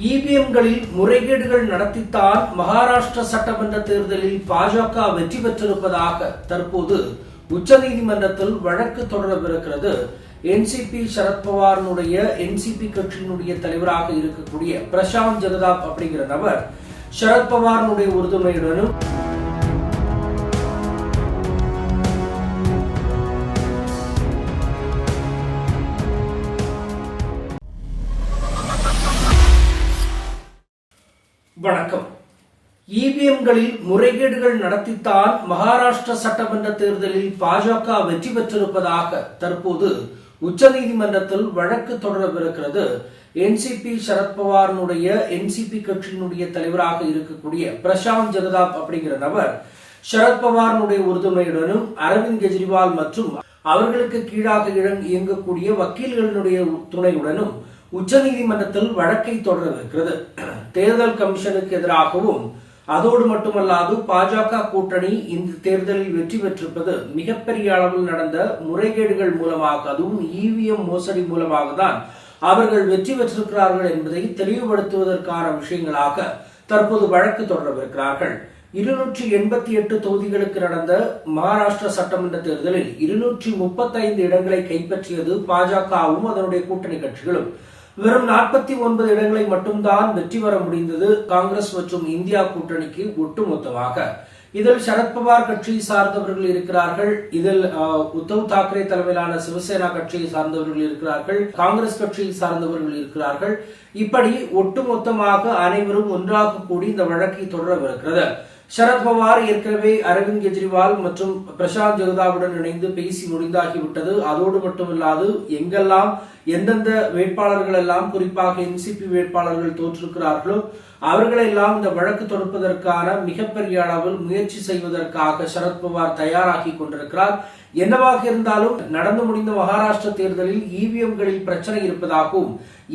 இவிஎம்களில் முறைகேடுகள் நடத்தித்தான் மகாராஷ்டிர சட்டமன்ற தேர்தலில் பாஜக வெற்றி பெற்றிருப்பதாக தற்போது உச்சநீதிமன்றத்தில் வழக்கு தொடரவிருக்கிறது. என்சிபி சரத்பவாரனுடைய என்சிபி கட்சியினுடைய தலைவராக இருக்கக்கூடிய பிரசாந்த் ஜெகதாப் அப்படிங்கிற நபர் சரத்பவாரனுடைய உறுதுணையுடனும் வணக்கம். இவிஎம்களில் முறைகேடுகள் நடத்தித்தான் மகாராஷ்டிர சட்டமன்ற தேர்தலில் பாஜக வெற்றி பெற்றிருப்பதாக தற்போது உச்சநீதிமன்றத்தில் வழக்கு தொடரவிருக்கிறது. என்சிபி சரத்பவாரனுடைய என்சிபி கட்சியினுடைய தலைவராக இருக்கக்கூடிய பிரசாந்த் ஜெகதாப் அப்படிங்கிற நபர் சரத்பவாரனுடைய உறுதுணையுடனும் அரவிந்த் கெஜ்ரிவால் மற்றும் அவர்களுக்கு கீழாக இடம் இயங்கக்கூடிய வக்கீல்களினுடைய துணையுடனும் உச்சநீதிமன்றத்தில் வழக்கை தொடரவிருக்கிறது தேர்தல் கமிஷனுக்கு எதிராகவும் அதோடு மட்டுமல்லாது பாஜக கூட்டணி இந்த தேர்தலில் வெற்றி பெற்றிருப்பது மிகப்பெரிய அளவில் நடந்த முறைகேடுகள் மூலமாக அதுவும் இவிஎம் மோசடி மூலமாக தான் அவர்கள் வெற்றி பெற்றிருக்கிறார்கள் என்பதை தெளிவுபடுத்துவதற்கான விஷயங்களாக தற்போது வழக்கு தொடரவிருக்கிறார்கள் இருநூற்றி எண்பத்தி எட்டு தொகுதிகளுக்கு நடந்த மகாராஷ்டிரா சட்டமன்ற தேர்தலில் இருநூற்றி முப்பத்தைந்து இடங்களை கைப்பற்றியது பாஜகவும் அதனுடைய கூட்டணி கட்சிகளும். வெறும் நாற்பத்தி ஒன்பது இடங்களை மட்டும்தான் வெற்றி பெற முடிந்தது காங்கிரஸ் மற்றும் இந்தியா கூட்டணிக்கு ஒட்டுமொத்தமாக. இதில் சரத்பவார் கட்சியை சார்ந்தவர்கள் இருக்கிறார்கள். இதில் அஹ், உத்தவ் தாக்கரே தலைமையிலான சிவசேனா கட்சியை சார்ந்தவர்கள் இருக்கிறார்கள். காங்கிரஸ் கட்சியை சார்ந்தவர்கள் இருக்கிறார்கள். இப்படி ஒட்டுமொத்தமாக அனைவரும் ஒன்றாக கூடி இந்த வழக்கை தொடரவிருக்கிறது. சரத்பவார் ஏற்கனவே அரவிந்த் கெஜ்ரிவால் மற்றும் பிரசாந்த் ஜெகதாவுடன் இணைந்து பேசி முடிந்தாகிவிட்டது. அதோடு மட்டுமில்லாது எங்கெல்லாம் எந்தெந்த வேட்பாளர்கள் எல்லாம் குறிப்பாக என்சிபி வேட்பாளர்கள் தோற்றிருக்கிறார்களோ அவர்களெல்லாம் இந்த வழக்கு தொடுப்பதற்கான மிகப்பெரிய அளவில் முயற்சி செய்வதற்காக சரத்பவார் தயாராகி கொண்டிருக்கிறார். என்னவாக இருந்தாலும் நடந்து முடிந்த மகாராஷ்டிர தேர்தலில் இவிஎம்களில் பிரச்சனை இருப்பதாகவும்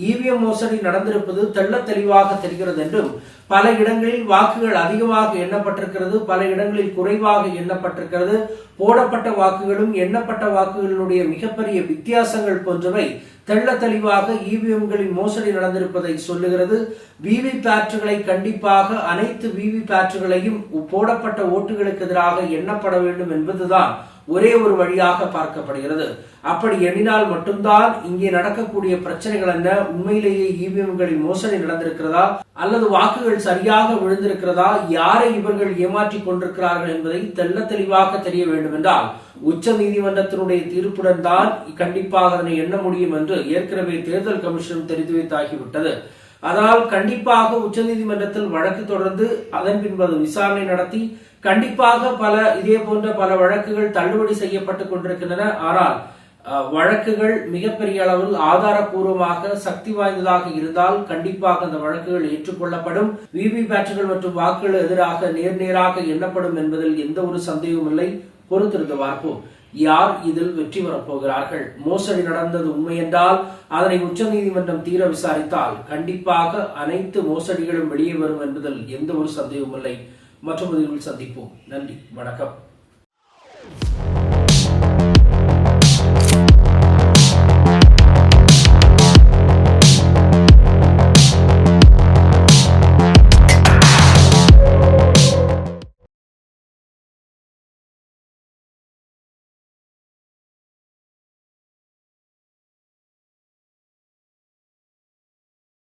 இவிஎம் மோசடி நடந்திருப்பது தெள்ள தெளிவாக தெரிகிறது என்றும் பல இடங்களில் வாக்குகள் அதிகமாக எண்ண எண்ணப்பட்டிருக்கிறது. பல இடங்களில் குறைவாக எண்ணப்பட்டிருக்கிறது. போடப்பட்ட வாக்குகளும் எண்ணப்பட்ட வாக்குகளினுடைய மிகப்பெரிய வித்தியாசங்கள் போன்றவை தெள்ள தெளிவாக இவிஎம்களின் மோசடி நடந்திருப்பதை சொல்லுகிறது. விவி பேட்டுகளை கண்டிப்பாக அனைத்து விவி பேட்டுகளையும் போடப்பட்ட ஓட்டுகளுக்கு எதிராக எண்ணப்பட வேண்டும் என்பதுதான் ஒரே ஒரு வழியாக பார்க்கப்படுகிறது. அப்படி எண்ணினால் மட்டும்தான் இங்கே நடக்கக்கூடிய பிரச்சனைகள் என்ன? உண்மையிலேயே இவிஎம்களின் மோசடி நடந்திருக்கிறதா? அல்லது வாக்குகள் சரியாக விழுந்திருக்கிறதா? யாரை இவர்கள் ஏமாற்றிக் கொண்டிருக்கிறார்கள் என்பதை தெல்ல தெளிவாக தெரிய வேண்டும் என்றால் உச்ச நீதிமன்றத்தினுடைய தீர்ப்புடன் தான் கண்டிப்பாக அதனை எண்ண முடியும் என்று ஏற்கனவே தேர்தல் கமிஷன் தெரிந்து அதனால் கண்டிப்பாக உச்சநீதிமன்றத்தில் வழக்கு தொடர்ந்து அதன் பின்பு விசாரணை நடத்தி கண்டிப்பாக பல இதே போன்ற பல வழக்குகள் தள்ளுபடி செய்யப்பட்டுக் கொண்டிருக்கின்றன. ஆனால் அஹ், வழக்குகள் மிகப்பெரிய அளவில் ஆதாரபூர்வமாக சக்தி வாய்ந்ததாக இருந்தால் கண்டிப்பாக அந்த வழக்குகள் ஏற்றுக்கொள்ளப்படும். விவி பேட்டுகள் மற்றும் வாக்குகள் எதிராக நேர் நேராக எண்ணப்படும் என்பதில் எந்த ஒரு சந்தேகமும் இல்லை. பொறுத்திருந்து பார்ப்போம். யார் இதில் வெற்றி பெறப் போகிறார்கள்? மோசடி நடந்தது உண்மை என்றால் அதனை உச்சநீதிமன்றம் தீர விசாரித்தால் கண்டிப்பாக அனைத்து மோசடிகளும் வெளியே வரும் என்பதில் எந்த ஒரு சந்தேகமும் இல்லை. மற்றொரு சந்திப்போம். நன்றி. வணக்கம்.